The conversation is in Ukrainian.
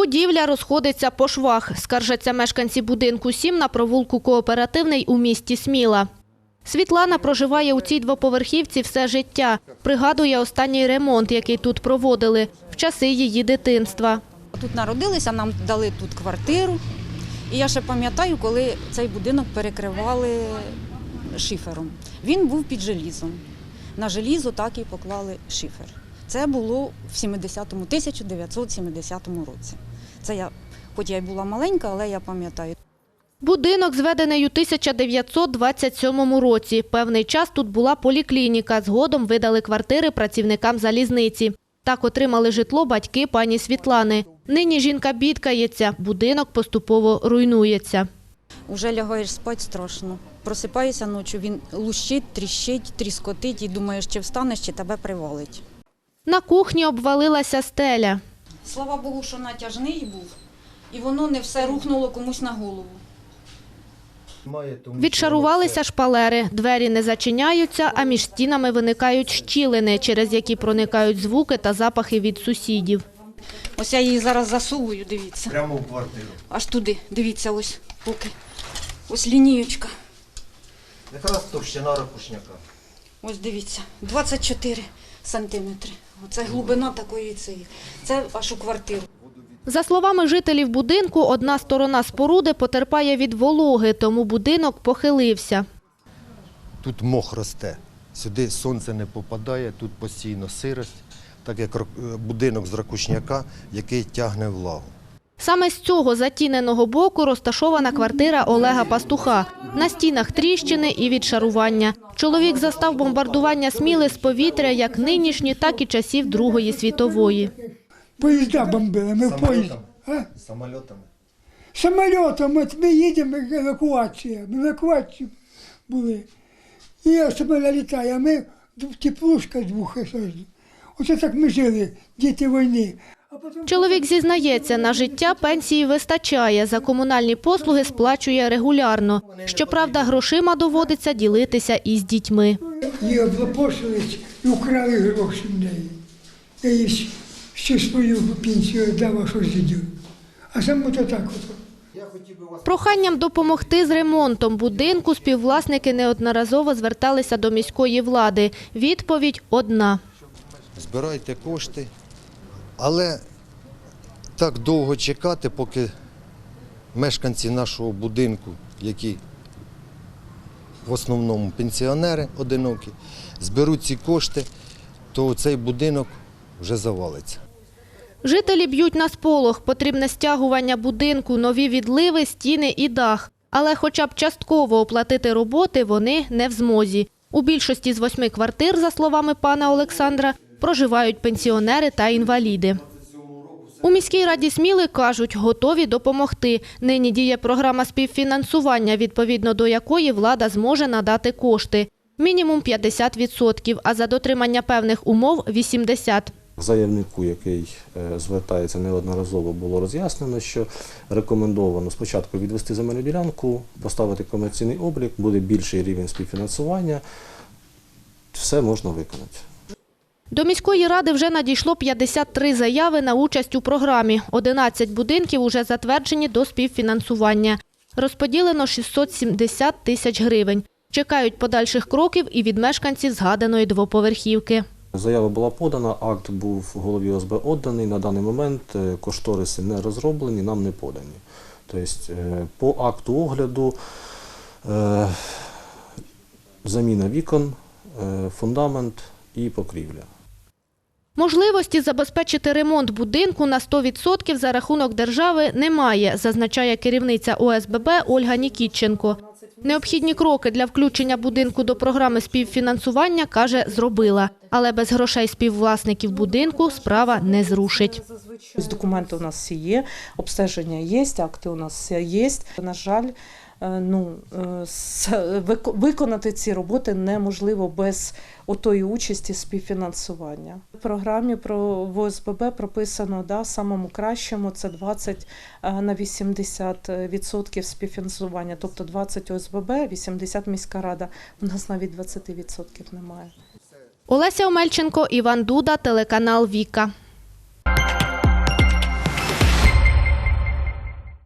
Будівля розходиться по швах, скаржаться мешканці будинку 7 на провулку Кооперативний у місті Сміла. Світлана проживає у цій двоповерхівці все життя. Пригадує останній ремонт, який тут проводили в часи її дитинства. Тут народилися, нам дали тут квартиру. І я ще пам'ятаю, коли цей будинок перекривали шифером. Він був під желізом. На желізо так і поклали шифер. Це було в 70-му, 1970 році. Це я, хоч я й була маленька, але я пам'ятаю. Будинок зведений у 1927 році. Певний час тут була поліклініка. Згодом видали квартири працівникам залізниці. Так отримали житло батьки пані Світлани. Нині жінка бідкається, будинок поступово руйнується. Уже лягаєш спати страшно. Просипаєшся ночі, він лущить, тріщить, тріскотить і думаєш, чи встанеш, чи тебе привалить. На кухні обвалилася стеля. Слава Богу, що натяжний був, і воно не все рухнуло комусь на голову. Відшарувалися шпалери, двері не зачиняються, а між стінами виникають щілини, через які проникають звуки та запахи від сусідів. Ось я її зараз засовую, дивіться. Прямо в квартиру. Аж туди, дивіться, ось поки. Ось лінієчка. Якраз товщина ракушняка. Ось дивіться, 24 сантиметри. Оце глибина такої цієї. Це аж у квартиру. За словами жителів будинку, одна сторона споруди потерпає від вологи, тому будинок похилився. Тут мох росте. Сюди сонце не попадає, тут постійно сирость, так як е, будинок з ракушняка, який тягне влагу. Саме з цього затіненого боку розташована квартира Олега Пастуха. На стінах тріщини і відшарування. Чоловік застав бомбардування Сміли з повітря як нинішні, так і часів Другої світової. Поїзда бомбили, ми в поїзд. А? Самольотами. Ми їдемо, евакуація, ми евакуації були. І я себе літаю, а ми в теплушка з двох. Оце так ми жили, діти війни. Чоловік зізнається, на життя пенсії вистачає, за комунальні послуги сплачує регулярно. Щоправда, грошима доводиться ділитися із дітьми. її облапошились і украли гроші в неї. Я їй ще свою пенсію дав, а що ж дідю. А саме то так от. Проханням допомогти з ремонтом будинку співвласники неодноразово зверталися до міської влади. Відповідь одна. Збирайте кошти, але так довго чекати, поки мешканці нашого будинку, які в основному пенсіонери одинокі, зберуть ці кошти, то цей будинок вже завалиться. Жителі б'ють на сполох. Потрібне стягування будинку, нові відливи, стіни і дах. Але хоча б частково оплатити роботи вони не в змозі. У більшості з восьми квартир, за словами пана Олександра, проживають пенсіонери та інваліди. У міській раді Сміли кажуть, готові допомогти. Нині діє програма співфінансування, відповідно до якої влада зможе надати кошти. Мінімум 50%, а за дотримання певних умов – 80%. Заявнику, який е, звертається неодноразово, було роз'яснено, що рекомендовано спочатку відвести земельну ділянку, поставити комерційний облік, буде більший рівень співфінансування, все можна виконати. До міської ради вже надійшло 53 заяви на участь у програмі. 11 будинків уже затверджені до співфінансування. Розподілено 670 тисяч гривень. Чекають подальших кроків і від мешканців згаданої двоповерхівки. Заява була подана, акт був голові ОСБ відданий. На даний момент е, кошториси не розроблені, нам не подані. Тобто е, по акту огляду е, заміна вікон, фундамент і покрівля. Можливості забезпечити ремонт будинку на 100% за рахунок держави немає, зазначає керівниця ОСББ Ольга Нікітченко. Необхідні кроки для включення будинку до програми співфінансування, каже, зробила. Але без грошей співвласників будинку справа не зрушить. Документи у нас всі є, обстеження є, акти у нас є. На жаль, ну, е, с- вик- виконати ці роботи неможливо без отої участі співфінансування. В програмі про в ОСББ прописано да, самому кращому це 20 на 80% співфінансування, тобто 20 ОСББ, 80 міська рада. У нас навіть 20% немає. Олеся Омельченко, Іван Дуда, телеканал Віка.